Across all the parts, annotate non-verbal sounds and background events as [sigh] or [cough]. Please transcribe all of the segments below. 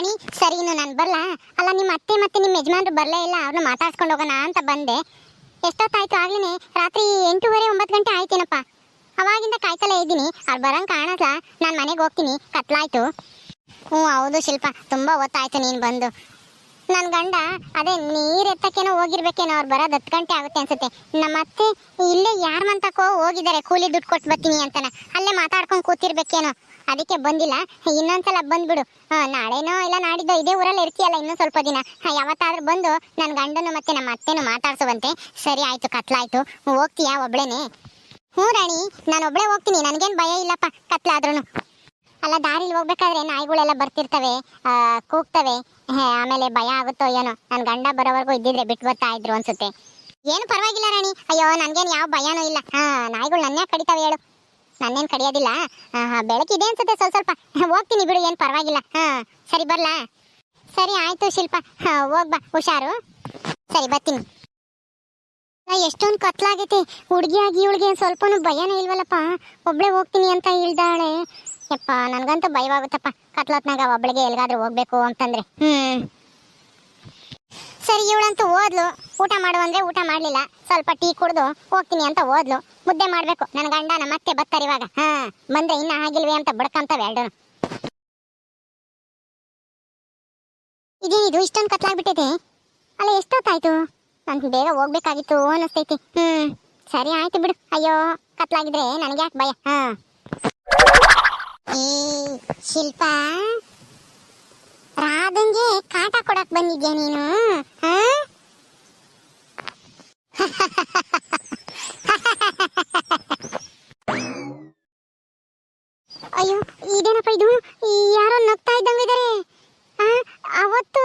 ರಾಣಿ, ಸರಿ, ಇನ್ನು ನಾನು ಬರಲ? ಅಲ್ಲ, ನಿಮ್ಮ ಅತ್ತೆ ಮತ್ತೆ ನಿಮ್ಮ ಯಜಮಾನ್ರು ಬರಲೇ ಇಲ್ಲ ಅವ್ರನ್ನ ಮಾತಾಡ್ಸ್ಕೊಂಡು ಹೋಗೋಣ ಅಂತ ಬಂದೆ. ಎಷ್ಟೊತ್ತಾಯ್ತು ಆಗ್ಲೇ ರಾತ್ರಿ ಎಂಟೂವರೆ, ಒಂಬತ್ತು ಗಂಟೆ ಆಯ್ತೇನಪ್ಪ. ಅವಾಗಿಂದ ಕಾಯ್ತಲೇ ಇದ್ದೀನಿ. ಅವ್ರು ಬರಂಗೆ ಕಾಣಲ್ಲ. ನಾನು ಮನೆಗೆ ಹೋಗ್ತೀನಿ. ಕತ್ಲಾಯ್ತು. ಹ್ಞೂ, ಹೌದು ಶಿಲ್ಪ. ತುಂಬಾ ಹೊತ್ತಾಯ್ತು ನೀನು ಬಂದು. ನನ್ನ ಗಂಡ, ಅದೇ ನೀರು ಎತ್ತಕ್ಕೇನೋ ಹೋಗಿರ್ಬೇಕೇನೋ, ಅವ್ರು ಬರೋದು ಹತ್ತು ಗಂಟೆ ಆಗುತ್ತೆ ಅನ್ಸುತ್ತೆ. ನಮ್ಮ ಅತ್ತೆ ಇಲ್ಲೇ ಯಾರ ಮಂತಕ್ಕೋ ಹೋಗಿದ್ದಾರೆ. ಕೂಲಿ ದುಡ್ಡು ಕೊಟ್ಟು ಬರ್ತೀನಿ ಅಂತಾನೆ. ಅಲ್ಲೇ ಮಾತಾಡ್ಕೊಂಡು ಕೂತಿರ್ಬೇಕೇನೋ. ಅದಕ್ಕೆ ಬಂದಿಲ್ಲ. ಇನ್ನೊಂದ್ಸಲ ಬಂದ್ಬಿಡು. ನಾಳೆನೋ ಇಲ್ಲ, ನಾಡಿದ್ದು ಇದೇ ಊರಲ್ಲಿ ಇರ್ತೀಯಲ್ಲ ಇನ್ನೂ ಸ್ವಲ್ಪ ದಿನ. ಯಾವತ್ತಾದ್ರೂ ಬಂದು ನನ್ನ ಗಂಡನು ಮತ್ತೆ ನಮ್ಮ ಅತ್ತೆನೂ ಮಾತಾಡ್ಸುವಂತೆ. ಸರಿ ಆಯ್ತು, ಕತ್ಲಾಯ್ತು. ಹೋಗ್ತೀಯಾ ಒಬ್ಳೇನೆ? ಹ್ಞೂ ರಾಣಿ, ನಾನು ಒಬ್ಳೆ ಹೋಗ್ತೀನಿ. ನನಗೇನು ಭಯ ಇಲ್ಲಪ್ಪ ಕತ್ಲಾದ್ರೂ ಅಲ್ಲ, ದಾರಿಲಿ ಹೋಗ್ಬೇಕಾದ್ರೆ ನಾಯಿಗಳೆಲ್ಲ ಬರ್ತಿರ್ತವೆ. ಕೂಗ್ತವೆ. ಆಮೇಲೆ ಭಯ ಆಗುತ್ತೋ ಏನೋ. ನನ್ನ ಗಂಡ ಬರೋವರೆಗೂ ಇದ್ದಿದ್ರೆ ಬಿಟ್ಟು ಬರ್ತಾ ಇದ್ರು ಅನ್ಸುತ್ತೆ. ಏನು ಪರವಾಗಿಲ್ಲ ರಾಣಿ. ಅಯ್ಯೋ, ನನಗೇನು ಯಾವ ಭಯನೂ ಇಲ್ಲ. ಹಾಂ, ನಾಯಿಗಳು ನನ್ನೇ ಕಡಿತಾವೆ ಹೇಳು. ನನ್ನೇನು ಕಡಿಯೋದಿಲ್ಲ. ಬೆಳಕಿದೆ ಅನ್ಸುತ್ತೆ ಸ್ವಲ್ಪ ಸ್ವಲ್ಪ. ಹೋಗ್ತೀನಿ ಬಿಡು, ಏನು ಪರವಾಗಿಲ್ಲ. ಹಾ, ಸರಿ ಬರಲಾ? ಸರಿ, ಆಯ್ತು ಶಿಲ್ಪ. ಹೋಗ್ಬಾ ಹುಷಾರು. ಸರಿ, ಬರ್ತೀನಿ. ಎಷ್ಟೊಂದು ಹುಡ್ಗಿ ಹುಡುಗಿಯಾಗಿ ಇವಳಿಗೆ ಸ್ವಲ್ಪನೂ ಭಯನೇ ಇಲ್ವಲ್ಲಪ್ಪ? ಒಬ್ಳೆ ಹೋಗ್ತೀನಿ ಅಂತ ಹೇಳ್ದಾಳೆ. ಯಪ್ಪ, ನನ್ಗಂತೂ ಭಯವಾಗುತ್ತಪ್ಪ. ಕತ್ಲತ್ನಾಗ ಒಬ್ಳಿಗೆ ಎಲ್ಗಾದ್ರೂ ಹೋಗ್ಬೇಕು ಅಂತಂದ್ರೆ. ಹ್ಮ್. ಸರಿ, ಇವಳಂತೂ ಓದ್ಲು. ಊಟ ಮಾಡುವ ಅಂದ್ರೆ ಊಟ ಮಾಡ್ಲಿಲ್ಲ. ಸ್ವಲ್ಪ ಟೀ ಕುಡ್ದು ಹೋಗ್ತೀನಿ ಅಂತ ಓದ್ಲು. ಮುದ್ದೆ ಮಾಡ್ಬೇಕು. ನನ್ನ ಗಂಡ ನಮ್ಮ ಮತ್ತೆ ಬರ್ತಾರೆ ಇವಾಗ. ಹಾ ಬಂದ್ರೆ ಇನ್ನ ಆಗಿಲ್ವೇ ಅಂತ ಬಡ್ಕಂತವೆ ಎರಡು ಇದೇನಿದು? ಇಷ್ಟೊಂದು ಕತ್ಲಾಗ್ಬಿಟ್ಟಿದೆ. ಅಲ್ಲ, ಎಷ್ಟೊತ್ತಾಯ್ತು? ನಾನು ಬೇಗ ಹೋಗ್ಬೇಕಾಗಿತ್ತು ಅನ್ನಿಸ್ತೈತಿ. ಹ್ಮ್, ಸರಿ ಆಯ್ತು ಬಿಡು. ಅಯ್ಯೋ, ಕತ್ಲಾಗಿದ್ರೆ ನನಗೆ ಯಾಕೆ ಭಯ? ಹಾ. ಏ ಶಿಲ್ಪ. ರಾಧನ್ಗೆ ಕಾಟ ಕೊಡಕ್ ಬಂದಿದ್ಯಾ ನೀನು? ಅಯ್ಯೋ ಇದೇನಪ್ಪ ಇದು? ಯಾರೋ ನಗ್ತಾ ಆ, ಅವತ್ತು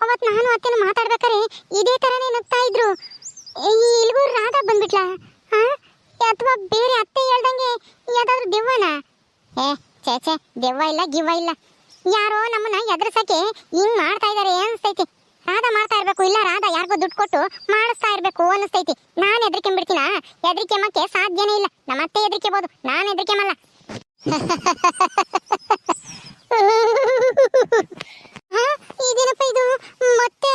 ಅವತ್ತು ನಾನು ಅತ್ತೆನ ಮಾತಾಡ್ಬೇಕಾರೆ ಇದೇ ತರನೇ ನಗ್ತಾ ಇದ್ರು. ಇಲ್ಗೂ ರಾಧ ಬಂದ್ಬಿಟ್ಲಾ. ಅಥವಾ ಬೇರೆ ಅತ್ತೆ ಹೇಳ್ದಂಗೆ ಯಾವ್ದಾದ್ರು ದೆವ್ವನಾ? ಏ ಛೇ ಛೇ ದೆವ್ವ ಇಲ್ಲ ಗಿವ್ವ ಇಲ್ಲ. ಯಾರೋ ನಮ್ಮನ್ನ ಎದುರಿಸಕ್ಕೆ ಹಿಂಗ್ ಮಾಡ್ತಾ ಇದಾರೆ ಅನ್ಸ್ತೈತಿ. ರಾಧಾ ಮಾಡ್ತಾ ಇರ್ಬೇಕು ಇಲ್ಲ ರಾಧಾ ಯಾರಿಗೋ ದುಡ್ಡು ಕೊಟ್ಟು ಮಾಡಿಸ್ತಾ ಇರ್ಬೇಕು ಅನಿಸ್ತೈತಿ. ನಾನು ಹೆದರಿಕೆ ಬಿಡ್ತೀನ? ಹೆದರಿಕೆ ಮಕ್ಕೆ ಸಾಧ್ಯನೇ ಇಲ್ಲ. ನಮ್ಮ ಅತ್ತೆ ಹೆದರಿಕೆಬೋದು ನಾನು ಹೆದರಿಕೆ ಮಲ್ಲ [laughs] ಹಾ, ಇದೇನಪ್ಪ ಇದು ಮತ್ತೆ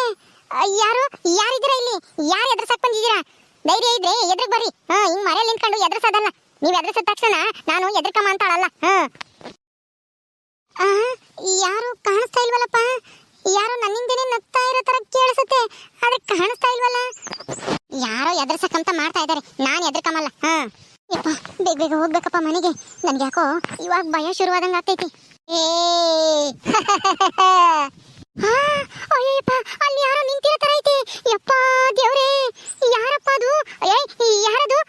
ಯಾರು ಯಾರಿದ್ದೀರಾ ಇಲ್ಲಿ? ಯಾರು ಎದುರ್ಸಕ್ ಬಂದಿದ್ದೀರಾ? ಧೈರ್ಯ ಇದ್ರೆ ಎದ್ರಿಗೆ ಬರ್ರಿ. ಹಾ ಹಿಂಗ್ ಮರೆಯಲ್ಲಿ ನಿಂತ್ಕೊಂಡು ಎದುರಿಸೋದಲ್ಲ. ನೀವ್ ಎದುರಿಸಿದ ತಕ್ಷಣ ನಾನು ಎದುರ್ಕಮ್ಮ ಅಂತಾಳಲ್ಲ ಹಾ. ಯಾರು ಕಾಣಿಸ್ತಾ ಇಲ್ವಲ್ಲಪ್ಪ? ಯಾರು ನನ್ನಿಂದೇನೆ ನಗ್ತಾ ಇರೋ ತರ ಕೇಳಿಸುತ್ತೆ. ಆದ್ರೆ ಕಾಣಿಸ್ತಾ ಇಲ್ವಲ್ಲ? ಯಾರೋ ಎದುರ್ಸಕ್ಕಂತ ಮಾಡ್ತಾ ಇದ್ದಾರೆ. ನಾನು ಎದುರ್ಕಮ್ಮಲ್ಲ ಹಾ. ಯಪ್ಪ, ಬೇಗ ಬೇಗ ಹೋಗ್ಬೇಕಪ್ಪ ಮನೆಗೆ. ನನ್ಗೆ ಯಾಕೋ ಇವಾಗ ಭಯ ಶುರುವಾದಂಗೆ ಆಗ್ತೈತಿ. ಏ [laughs] ಹಾ, ಅಯ್ಯಪ್ಪ ಅಲ್ಲಿ ಯಾರೋ ನಿಂತಿರೋ ತರ ಐತಿ ಯಪ್ಪ ದೇವ್ರೇ ಯಾರಪ್ಪ ಅದು ಏಯ್ ಯಾರದು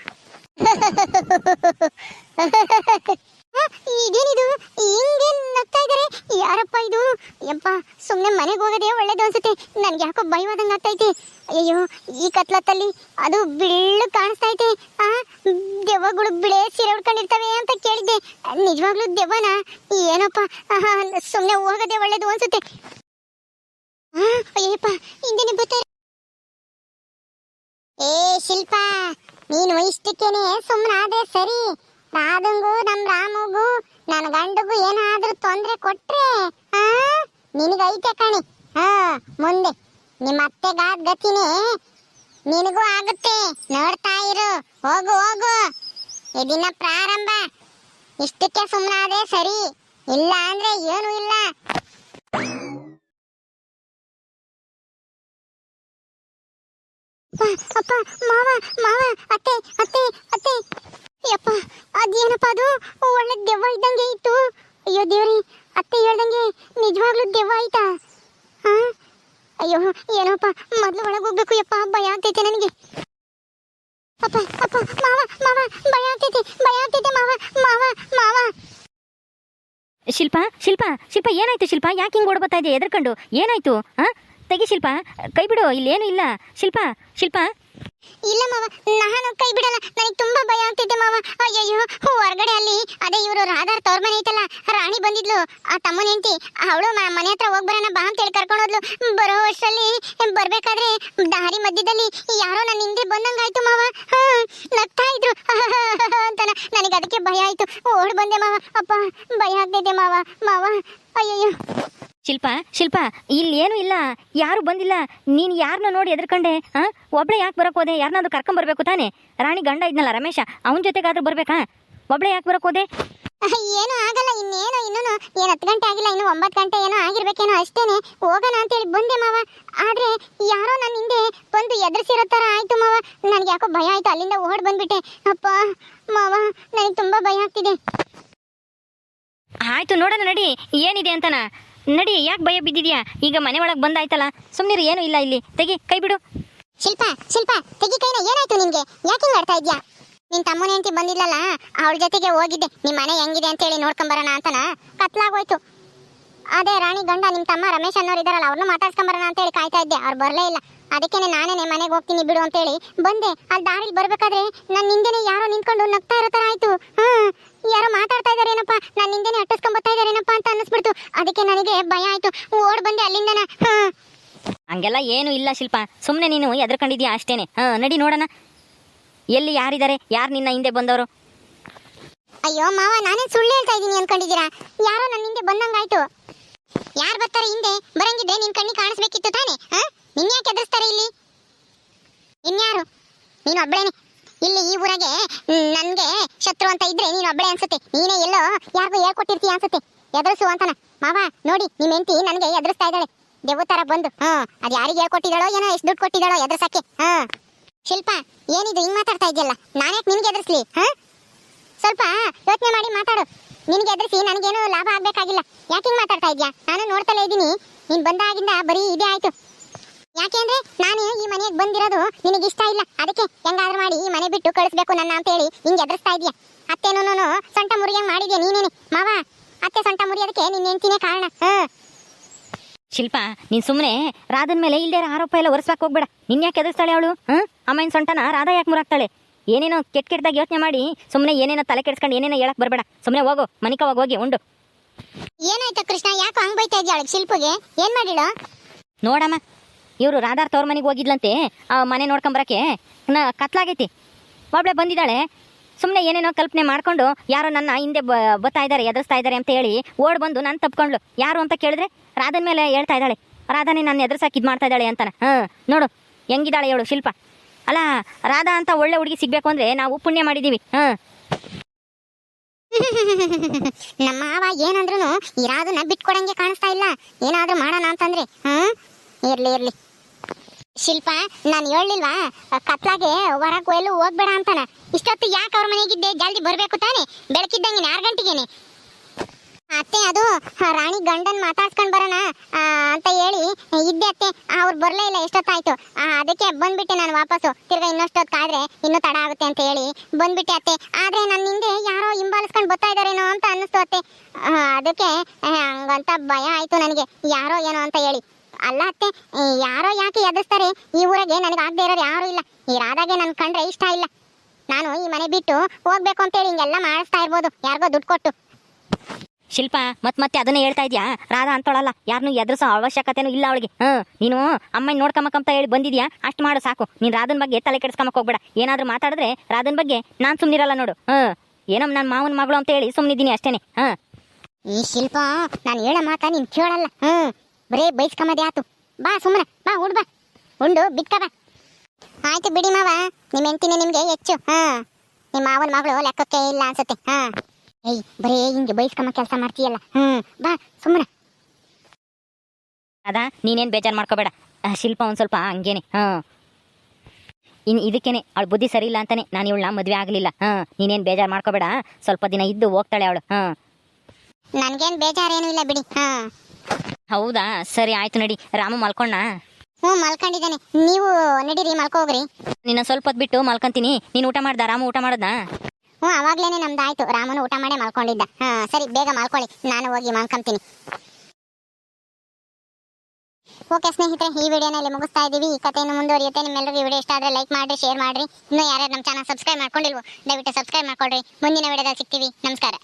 ಆ, ಇದೇನಿದು ಹಿಂಗೆ ನಗ್ತಾ ಇದಾರೆ ಯಾರಪ್ಪ ಇದು ಯಪ್ಪ ಸುಮ್ಮನೆ ಮನೆಗೆ ಹೋಗೋದೇ ಒಳ್ಳೇದು ಅನ್ಸುತ್ತೆ ನನ್ಗೆ ಯಾಕೋ ಭಯವಾದಂಗೆ ಆಗ್ತೈತೆ ಅಯ್ಯೋ ಈ ಕತ್ಲತ್ತಲ್ಲಿ. ಅದು ಬಿಳ್ಳು ಕಾಣಿಸ್ತಾ ಐತೆ ಆ, ದೆವ್ವಗಳು ಬಿಳೆ ಸೀರೆ ಉಡ್ಕೊಂಡಿರ್ತವೆ ಅಂತ ಕೇಳಿದ್ದೆ. ನಿಜವಾಗ್ಲೂ ದೆವ್ವನ? ಏನಪ್ಪ ಸುಮ್ಮನೆ ಹೋಗದೆ ಒಳ್ಳೇದು ಅನ್ಸುತ್ತೆ. ಅಯ್ಯಪ್ಪ, ಹಿಂದೆನೆ ಬರ್ತಾರೆ ಏ, ಶಿಲ್ಪ, ನೀನು ಇಷ್ಟಕ್ಕೇನೆ ಸುಮ್ಮನಾದ್ರೆ ಸರಿ. ರಾಧಂಗೂ ನಮ್ ರಾಮಗೂ ನನ್ನ ಗಂಡಗೂ ಏನಾದ್ರೂ ತೊಂದ್ರೆ ಕೊಟ್ರೆ, ಆ, ನಿನಗೈತೆ ಕಣಿ. ಹಾ ಮುಂದೆ. ನಿಮ್ಮ ಅತ್ತೆಗಾದ ಗತಿನೇ ನಿನಗೂ ಆಗುತ್ತೆ. ನೋಡ್ತಾ ಇರು. ಹೋಗು ಹೋಗು. ಇದಿನ ಪ್ರಾರಂಭ. ಇಷ್ಟಕ್ಕೆ ಸುಮ್ಮನಾದ್ರೆ ಸರಿ. ಇಲ್ಲ ಅಂದ್ರೆ ಏನು ಇಲ್ಲ. ಅಪ್ಪ, ಮಾವ ಮಾವ, ಅತ್ತೆ ಅತ್ತೆ ಅತ್ತೆ. ಯಪ್ಪ, ಅದೇನಪ್ಪ ಅದು? ಒಳ್ಳೆ ದೆವ್ವ ಇದ್ದಂಗೆ ಇತ್ತು. ಅಯ್ಯೋ ದೇವ್ರಿ, ಅತ್ತೆ ಹೇಳ್ದಂಗೆ ನಿಜವಾಗ್ಲೂ ದೆವ್ವ ಆಯ್ತಾ? ಅಯ್ಯೋ, ಏನಪ್ಪ, ಮೊದ್ಲು ಒಳಗೆ ಹೋಗ್ಬೇಕು ಯಪ್ಪ, ಭಯ ಆಗ್ತೈತೆ ನನಗೆ. ಅಪ್ಪ ಅಪ್ಪ, ಮಾವ ಮಾವ, ಭಯ ಆಗ್ತೈತೆ ಭಯ ಆಗ್ತೈತೆ, ಮಾವ ಮಾವ ಮಾವ. ಶಿಲ್ಪ ಶಿಲ್ಪ ಶಿಲ್ಪ, ಏನಾಯ್ತು ಶಿಲ್ಪ? ಯಾಕೆ ಹಿಂಗೆ ಓಡ್ಬತ್ತಾ ಇದೆ ಎದರ್ಕೊಂಡು ಏನಾಯ್ತು ಹಾ ತೆಗಿ ಶಿಲ್ಪ, ಕೈ ಬಿಡು, ಇಲ್ಲೇನು ಇಲ್ಲ. ಶಿಲ್ಪ ಶಿಲ್ಪ ಇಲ್ಲ ಮಾವ, ನಾನು ಕೈ ಬಿಡಲ್ಲ. ನನಗೆ ತುಂಬಾ ಭಯ ಆಗ್ತಿದೆ ಮಾವ. ಅಯ್ಯಯ್ಯೋ ಹೊರಗಡೆ ಅಲ್ಲಿ. ಅದೇ ಇವರು ರಾಧಾರ್ ತವ್ರ ಮನೆ ಐತಲ್ಲ, ರಾಣಿ ಬಂದಿದ್ಲು. ಆ ತಮ್ಮನ ಹೆಂಡತಿ, ಅವಳು ಮನೆ ಹತ್ರ ಹೋಗಿ ಬರೋಣ ಬಾ ಅಂತೇಳಿ ಕರ್ಕೊಂಡು ಹೋದ್ಲು. ಬರೋ ವರ್ಷದಲ್ಲಿ ಬರ್ಬೇಕಾದ್ರೆ ದಾರಿ ಮಧ್ಯದಲ್ಲಿ ಯಾರೋ ನನ್ನ ಹಿಂದೆ ಬಂದಂಗಾಯ್ತು ಮಾವ. ನಗ್ತಾ ಇದ್ರು. [laughs] ಅಂತ ನನಗೆ ಅದಕ್ಕೆ ಭಯ ಆಯ್ತು. ಓಡ್ ಬಂದೆ ಮಾವ. ಅಪ್ಪ, ಭಯ ಆಗ್ತಿದೆ ಮಾವ. ಮಾವ, ಅಯ್ಯಯ್ಯೋ. ಶಿಲ್ಪ ಶಿಲ್ಪ ಇಲ್ಲಿ ಏನು ಇಲ್ಲ. ಯಾರು ಬಂದಿಲ್ಲ. ನೀನು ಯಾರನ್ನ ನೋಡಿ ಎದ್ರಕಂಡೆ? ಆ? ಒಬ್ಳೆ ಯಾಕೆ ಬರಕ್ ಹೋದೆ? ಯಾರನ್ನಾದ್ರೂ ಕರ್ಕೊಂಡ್ ಬರ್ಬೇಕು ತಾನೆ? ರಾಣಿ ಗಂಡ ಇದ್ನಲ್ಲ ರಮೇಶ ಅವನ ಜೊತೆಗಾದ್ರೂ ಬರ್ಬೇಕಾ? ಒಬ್ಳೆ ಯಾಕೆ ಬರಕ್ ಹೋದೆ? ಏನು ಆಗಲ್ಲ. ಇನ್ನೇನು ಇನ್ನೂ ಏನು ಹತ್ತು ಗಂಟೆ ಆಗಿಲ್ಲ ಇನ್ನು ಒಂಬತ್ತು ಗಂಟೆ ಏನೋ ಆಗಿರ್ಬೇಕೇನೋ ಅಷ್ಟೇನೆ. ಹೋಗೋಣ ಅಂತೇಳಿ ಬಂದೆ ಮಾವ. ಆದ್ರೆ ಯಾರೋ ನನ್ನ ಹಿಂದೆ ಬಂದು ಎದುರಿಸಿರೋ ತರ ಆಯ್ತು ಮಾವ. ನನಗೆ ಯಾಕೋ ಭಯ ಆಯ್ತು. ಅಲ್ಲಿಂದ ಓಡ್ ಬಂದ್ಬಿಟ್ಟೆ. ಅಪ್ಪ ಮಾವ ನನಗೆ ತುಂಬಾ ಭಯ ಆಗ್ತಿದೆ. ಆಯ್ತು ನೋಡೋಣ ನಡಿ. ಏನಿದೆ ಅಂತನ? ನಡಿ, ಯಾಕೆ ಭಯ ಬಿದ್ದಿದ್ಯಾ? ಈಗ ಮನೆ ಒಳಗೆ ಬಂದಾಯ್ತಲ್ಲ ಸುಮ್ಮನೆ ಏನು ಇಲ್ಲ ಇಲ್ಲಿ. ತೆಗಿ, ಕೈ ಬಿಡು. ಶಿಲ್ಪ ಶಿಲ್ಪ, ತೆಗಿ ಕೈನ, ಏನಾಯ್ತು ನಿನ್ಗೆ? ಯಾಕೆ ಆಡ್ತಾ ಇದ್ಯಾ? ನಿನ್ ತಮ್ಮನ ಅಂತ ಬಂದಿಲ್ಲಲ್ಲ, ಅವಳ ಜೊತೆಗೆ ಹೋಗಿದ್ದೆ. ನಿಮ್ ಮನೆ ಹೆಂಗಿದೆ ಅಂತೇಳಿ ನೋಡ್ಕೊಂಬರೋಣ ಅಂತನ? ಕತ್ಲಾಗೋಯ್ತು ಅದೇ ರಾಣಿ ಗಂಡ ನಿಮ್ಮ ತಮ್ಮ ರಮೇಶ್ ಅನ್ನೋರು ಇದಾರಲ್ಲ ಅವ್ರನ್ನ ಮಾತಾಡ್ಸ್ಕೊಂಬರೋಣ ಅಂತೇಳಿ ಕಾಯ್ತಾ ಇದ್ದೆ. ಅವ್ರು ಬರಲೇ ಇಲ್ಲ. ಅದಕ್ಕೇನೆ ನಾನೇನೆ ಮನೆಗೆ ಹೋಗ್ತೀನಿ ಬಿಡು ಅಂತೇಳಿ ಬಂದೆ. ಅಲ್ಲಿ ದಾರಿಲಿ ಬರ್ಬೇಕಾದ್ರೆ ನನ್ನ ಹಿಂದೆನೆ ಯಾರೋ ನಿಂತ್ಕೊಂಡು ನಗ್ತಾ ಇರೋ ತರ ಆಯ್ತು. ಹ್ಮ್. ಯಾರೋ ಮಾತಾಡ್ತಾ ಇದಾರೇನಪ್ಪ ನನ್ನ ಹಿಂದೆನೆ ಅಟ್ಟಿಸ್ಕೊಂಡ್ ಬರ್ತಾ ಇದಾರೇನಪ್ಪ ಅಂತ ಅನ್ನಿಸ್ಬಿಡ್ತು. ಅದಕ್ಕೆ ನನಗೆ ಭಯ ಆಯ್ತು. ಓಡ್ ಬಂದೆ ಅಲ್ಲಿಂದನ. ಹ್ಮ್. ಹಂಗೆಲ್ಲ ಏನು ಇಲ್ಲ ಶಿಲ್ಪ. ಸುಮ್ಮನೆ ನೀನು ಎದ್ರಕೊಂಡಿದ್ಯಾ ಅಷ್ಟೇನೆ. ಹಾಂ ನಡಿ ನೋಡೋಣ. ಎಲ್ಲಿ ಯಾರಿದ್ದಾರೆ ಯಾರು ನಿನ್ನ ಹಿಂದೆ ಬಂದವರು? ಅಯ್ಯೋ ಮಾವ ನಾನೇ ಸುಳ್ಳು ಹೇಳ್ತಾ ಇದ್ದೀನಿ ಅನ್ಕೊಂಡಿದ್ದೀರಾ? ಯಾರೋ ನನ್ನ ಹಿಂದೆ ಬಂದಂಗಾಯ್ತು. ಯಾರು ಬರ್ತಾರೆ ಹಿಂದೆ? ಬರಂಗಿದ್ರೆ ನಿನ್ ಕಣ್ಣಿ ಕಾಣಿಸ್ಬೇಕಿತ್ತು ತಾನೆ ನಿನ್ ಯಾಕೆ ಎದುರಿಸ್ತಾರೆ ಇಲ್ಲಿ? ಇನ್ಯಾರು? ನೀನು ಒಬ್ಬಳೇನೆ ಇಲ್ಲಿ ಈ ಊರಾಗೆ ನನ್ಗೆ ಶತ್ರು ಅಂತ ಇದ್ರೆ ನೀನು ಒಬ್ಳೆ ಅನ್ಸುತ್ತೆ. ನೀನೇ ಎಲ್ಲೋ ಯಾರಿಗೂ ಹೇಳ್ಕೊಟ್ಟಿರ್ತೀಯ ಅನ್ಸುತ್ತೆ. ಎದುರಿಸು ಅಂತನ. ಮಾವ, ನೋಡಿ ನಿಮ್ಮ ಹೆಂಡತಿ ನನಗೆ ಎದುರಿಸ್ತಾ ಇದ್ದಾಳೆ. ದೆವ್ವ ತರ ಬಂದು, ಹಾ, ಅದ್ ಯಾರಿಗೆ ಹೇಳ್ಕೊಟ್ಟಿದ್ದಾಳೋ ಏನೋ ಎಷ್ಟು ದುಡ್ಡು ಕೊಟ್ಟಿದ್ದಾಳೋ ಎದುರ್ಸಕ್ಕೆ, ಹಾ. ಶಿಲ್ಪ, ಏನಿದು, ಹಿಂಗ್ ಮಾತಾಡ್ತಾ ಇದೆಯಲ್ಲ? ನಾನೇ ನಿನ್ಗೆ ಎದುರಿಸ್ಲಿ, ಹಾ? ಸ್ವಲ್ಪ ಯೋಚನೆ ಮಾಡಿ ಮಾತಾಡು. ನಿನಗೆ ಎದುರಿಸಿ ನನಗೇನು ಲಾಭ ಆಗಬೇಕಾಗಿಲ್ಲ. ಯಾಕೆ ಹಿಂಗೆ ಮಾತಾಡ್ತಾ ಇದ್ಯಾ? ನಾನು ನೋಡ್ತಲೇ ಇದ್ದೀನಿ. ನೀನು ಬಂದಾಗಿಂದ ಬರೀ ಇದೇ ಆಯ್ತು. ಯಾಕೆ ಅಂದರೆ ನಾನು ಈ ಮನೆಗೆ ಬಂದಿರೋದು ನಿನಗೆ ಇಷ್ಟ ಇಲ್ಲ. ಅದಕ್ಕೆ ಹೆಂಗಾದ್ರೂ ಮಾಡಿ ಈ ಮನೆ ಬಿಟ್ಟು ಕಳಿಸ್ಬೇಕು ನನ್ನ ಅಂತ ಹೇಳಿ ಹಿಂಗೆ ಎದುರಿಸ್ತಾ ಇದೆಯಾ? ಅತ್ತೆನೂ ಸೊಂಟ ಮುರಿಯಂಗ್ ಮಾಡಿದ್ಯಾ ನೀನೇನೆ? ಮಾವ, ಅತ್ತೆ ಸೊಂಟ ಮುರಿಯೋದಕ್ಕೆ ನಿನ್ನ ಹೆಂಡತಿನೇ ಕಾರಣ. ಹಾಂ ಶಿಲ್ಪ, ನೀನು ಸುಮ್ಮನೆ ರಾಧನ್ ಮೇಲೆ ಇಲ್ಲದೇ ಆರೋಪ ಎಲ್ಲ ಒರೆಸ್ಬೇಕು ಹೋಗ್ಬೇಡ. ನಿನ್ ಯಾಕೆ ಎದುರಿಸ್ತಾಳೆ ಅವಳು? ಹಾಂ ಅಮ್ಮನ ಸೊಂಟನ ರಾಧಾ ಯಾಕೆ ಮುರಾಕ್ತಾಳೆ? ಏನೇನೋ ಕೆಟ್ಟ ಕೆಟ್ಟದಾಗ ಯೋಚನೆ ಮಾಡಿ ಸುಮ್ಮನೆ ಏನೇನೋ ತಲೆ ಕೆಡ್ಸ್ಕೊಂಡು ಏನೇನೋ ಹೇಳಕ್ ಬರಬೇಡ. ಸುಮ್ಮನೆ ಹೋಗು ಮನಿಕ ಹೋಗಿ ಹೋಗಿ ಉಂಡು. ಏನಾಯ್ತು ಕೃಷ್ಣ ಯಾಕೆ ಹಂಗ್ ಬೈತಾ ಇದ್ಯಾ ಅವಳಿಗೆ ಶಿಲ್ಪಗೆ? ಏನ್ ಮಾಡಿಳು? ನೋಡಮ್ಮ ಇವರು ರಾಧಾರ್ ತವ್ರ ಮನೆಗೆ ಹೋಗಿದ್ಲಂತೆ ಆ ಮನೆ ನೋಡ್ಕೊಂಬರಕ್ಕೆ ನಾ ಕತ್ಲಾಗೈತಿ. ಒಬ್ಳೆ ಬಂದಿದ್ದಾಳೆ ಸುಮ್ಮನೆ ಏನೇನೋ ಕಲ್ಪನೆ ಮಾಡ್ಕೊಂಡು ಯಾರೋ ನನ್ನ ಹಿಂದೆ ಬ ಬತ್ತಾ ಇದ್ದಾರೆ ಎದುರಿಸ್ತಾ ಇದ್ದಾರೆ ಅಂತ ಹೇಳಿ ಓಡ್ ಬಂದು ನಾನು ತಪ್ಕೊಂಡ್ಳು ಯಾರು ಅಂತ ಕೇಳಿದ್ರೆ ರಾಧನ್ ಮೇಲೆ ಹೇಳ್ತಾ ಇದ್ದಾಳೆ. ರಾಧಾನೇ ನನ್ನ ಎದುರ್ಸಕ್ಕೆ ಇದು ಮಾಡ್ತಾ ಇದ್ದಾಳೆ ಅಂತಾನೆ. ಹಾಂ ನೋಡು ಹೆಂಗಿದ್ದಾಳೆ ಹೇಳು ಶಿಲ್ಪ. ಅಲ್ಲ ರಾಧಾ ಅಂತ ಒಳ್ಳೆ ಹುಡುಗಿ ಸಿಗ್ಬೇಕು ಅಂದ್ರೆ ನಾವು ಪುಣ್ಯ ಮಾಡಿದೀವಿ ಹ. [laughs] ನಮ್ಮ ಮಾವ ಏನಂದ್ರು ಇರಾದನ್ನ ಬಿಟ್ಕೊಡಂಗೆ ಕಾಣಿಸ್ತಾ ಇಲ್ಲ. ಏನಾದ್ರೂ ಮಾಡೋಣ ಅಂತಂದ್ರೆ ಹ್ಮ್ ಇರ್ಲಿ ಇರ್ಲಿ. ಶಿಲ್ಪ, ನಾನು ಹೇಳಿಲ್ವಾ ಕತ್ಲಾಗೆ ಹೊರಗೆ ಎಲ್ಲೂ ಹೋಗ್ಬೇಡ ಅಂತಾನ. ಇಷ್ಟೊತ್ತು ಯಾಕೆ ಅವ್ರ ಮನೆಗಿದ್ದೆ? ಜಲ್ದಿ ಬರ್ಬೇಕು ತಾನೆ. ಬೆಳಕಿದ್ದಂಗೆ ಆರು ಗಂಟೆಗೇನೆ. ಅತ್ತೆ, ಅದು ರಾಣಿ ಗಂಡನ್ ಮಾತಾಡ್ಸ್ಕೊಂಡ್ ಬರೋಣ ಅಂತ ಹೇಳಿ, ಇದ್ದೆ ಅತ್ತೆ ಅವ್ರು ಬರ್ಲೇ ಇಲ್ಲ, ಎಷ್ಟೊತ್ತಾಯ್ತು ಅದಕ್ಕೆ ಬಂದ್ಬಿಟ್ಟೆ ನಾನು ವಾಪಸ್ಸು, ತಿರ್ಗಾ ಇನ್ನಷ್ಟೊತ್ತು ಕಾದ್ರೆ ಇನ್ನೂ ತಡ ಆಗುತ್ತೆ ಅಂತ ಹೇಳಿ, ಬಂದ್ಬಿಟ್ಟೆ ಅತ್ತೆ, ಆದ್ರೆ ನನ್ನ ಹಿಂದೆ ಯಾರೋ ಹಿಂಬಾಲಿಸ್ಕೊಂಡು ಬರ್ತಾ ಇದಾರೇನೋ ಅಂತ ಅನ್ನಿಸ್ತು ಅತ್ತೆ ಅದಕ್ಕೆ ಹಂಗಂತ ಭಯ ಆಯ್ತು ನನಗೆ, ಯಾರೋ ಏನೋ ಅಂತ ಹೇಳಿ, ಅಲ್ಲ ಅತ್ತೆ ಯಾರೋ ಯಾಕೆ ಎದುರಿಸ್ತಾರೆ, ಈ ಊರಿಗೆ ನನಗೆ ಆಗದೆ ಇರೋರು ಯಾರು ಇಲ್ಲ, ಈ ರಾಧಾಗೆ ನನ್ ಕಂಡ್ರೆ ಇಷ್ಟ ಇಲ್ಲ, ನಾನು ಈ ಮನೆ ಬಿಟ್ಟು ಹೋಗ್ಬೇಕು ಅಂತೇಳಿ ಹಿಂಗೆಲ್ಲ ಮಾಡಿಸ್ತಾ ಇರ್ಬೋದು, ಯಾರಿಗೋ ದುಡ್ಡು ಕೊಟ್ಟು. ಶಿಲ್ಪ, ಮತ್ ಮತ್ತೆ ಅದನ್ನೇ ಹೇಳ್ತಾ ಇದ್ಯಾ? ರಾಧಾ ಅಂತೋಳಲ್ಲ ಯಾರನ್ನೂ ಎದುರಿಸೋ ಅವಶ್ಯಕತೆನೂ ಇಲ್ಲ ಅವಳಿಗೆ. ಹ ನೀನು ಅಮ್ಮನ ನೋಡ್ಕೊಂಬಕ್ಕಂತ ಹೇಳಿ ಬಂದಿದ್ಯಾ? ಅಷ್ಟು ಮಾಡು, ಸಾಕು. ನೀನು ರಾಧನ್ ಬಗ್ಗೆ ತಲೆ ಕೆಡಿಸ್ಕಮಕ್ ಹೋಗ್ಬೇಡ. ಏನಾದ್ರೂ ಮಾತಾಡಿದ್ರೆ ರಾಧನ್ ಬಗ್ಗೆ ನಾನ್ ಸುಮ್ಮನಿರಲ್ಲ ನೋಡು. ಹ ಏನಮ್ಮ ನನ್ನ ಮಾವನ ಮಗಳು ಅಂತ ಹೇಳಿ ಸುಮ್ನಿದ್ದೀನಿ ಅಷ್ಟೇನೆ. ಹ ಈ ಶಿಲ್ಪ, ನಾನು ಹೇಳೋ ಮಾತ ನೀನ್ ಕೇಳಲ್ಲ. ಹ ಬರೇ ಬೈಸ್ಕಮದೇ ಆತು. ಬಾ ಸುಮ್ಮನೆ, ಬಾ ಹುಡ್ಬಾ ಉಂಡು, ಬಿಟ್ಕ ಬಾ. ಆಯ್ತು ಬಿಡಿ ಮಾವ ನಿಮ್ಮ ಹೆಂಡತಿನೇ ನಿಮ್ಗೆ ಹೆಚ್ಚು. ಹ ನಿಮ್ಮ ಮಾವನ ಮಗಳು ಲೆಕ್ಕಕ್ಕೆ ಇಲ್ಲ ಅನ್ಸುತ್ತೆ. ಹಾ ಏಯ್ ಬರೇ ಹಿಂಗೆ ಬೈಸ್ಕೊಂಬ ಕೆಲಸ ಮಾಡ್ತೀಯಲ್ಲ. ಹ್ಮ್ ಬಾ ಸುಮ್ಮನೆ. ಅದ ನೀನೇನ್ ಬೇಜಾರ್ ಮಾಡ್ಕೋಬೇಡ. ಶಿಲ್ಪ ಒಂದ್ ಸ್ವಲ್ಪ ಹಂಗೇನೆ ಹಾಂ. ಇನ್ ಇದಕ್ಕೇನೆ ಅವಳು ಬುದ್ಧಿ ಸರಿ ಇಲ್ಲ ಅಂತಾನೆ ನಾನು ಇವಳನ್ನ ಮದುವೆ ಆಗಲಿಲ್ಲ. ಹಾಂ ನೀನೇನ್ ಬೇಜಾರ್ ಮಾಡ್ಕೋಬೇಡ. ಸ್ವಲ್ಪ ದಿನ ಇದ್ದು ಹೋಗ್ತಾಳೆ ಅವಳು ಹಾಂ. ನನ್ಗೇನ್ ಬೇಜಾರೇನು ಇಲ್ಲ ಬಿಡಿ ಹಾ. ಹೌದಾ? ಸರಿ ಆಯ್ತು ನಡಿ. ರಾಮು ಮಲ್ಕೊಂಡ ಹ್ಞೂ ಮಲ್ಕೊಂಡಿದ್ದಾನೆ. ನೀವು ನಡೀರಿ ಮಲ್ಕೋಗ್ರಿ. ನಿನ್ನ ಸ್ವಲ್ಪ ಹೊತ್ತು ಬಿಟ್ಟು ಮಲ್ಕೊಂತೀನಿ. ನೀನು ಊಟ ಮಾಡ್ದ? ರಾಮು ಊಟ ಮಾಡದ್ನಾ? ಹ್ಞೂ ಅವಾಗ್ಲೇನೆ ನಮ್ದಾಯ್ತು. ರಾಮನು ಊಟ ಮಾಡೇ ಮಲ್ಕೊಂಡಿದ್ದ. ಹಾ, ಸರಿ, ಬೇಗ ಮಲ್ಕೊಳ್ಳಿ. ನಾನು ಹೋಗಿ ಮಲ್ಕೊಂತೀನಿ. ಓಕೆ ಸ್ನೇಹಿತರೆ, ಈ ವಿಡಿಯೋನ ಇಲ್ಲಿ ಮುಗಿಸ್ತಾ ಇದ್ದೀವಿ. ಈ ಕಥೆಯನ್ನು ಮುಂದುವರಿಯುತ್ತೆ. ನಿಮ್ಮೆಲ್ಲರಿಗೂ ಈ ವಿಡಿಯೋ ಇಷ್ಟ ಆದರೆ ಲೈಕ್ ಮಾಡಿ ಶೇರ್ ಮಾಡಿರಿ. ಇನ್ನೂ ಯಾರ್ಯಾರು ನಮ್ಮ ಚಾನಲ್ ಸಬ್ಸ್ಕ್ರೈಬ್ ಮಾಡ್ಕೊಂಡಿಲ್ವೋ, ದಯವಿಟ್ಟು ಸಬ್ಸ್ಕ್ರೈಬ್ ಮಾಡ್ಕೊಳ್ರಿ. ಮುಂದಿನ ವಿಡಿಯೋದಲ್ಲಿ ಸಿಗ್ತೀವಿ. ನಮಸ್ಕಾರ.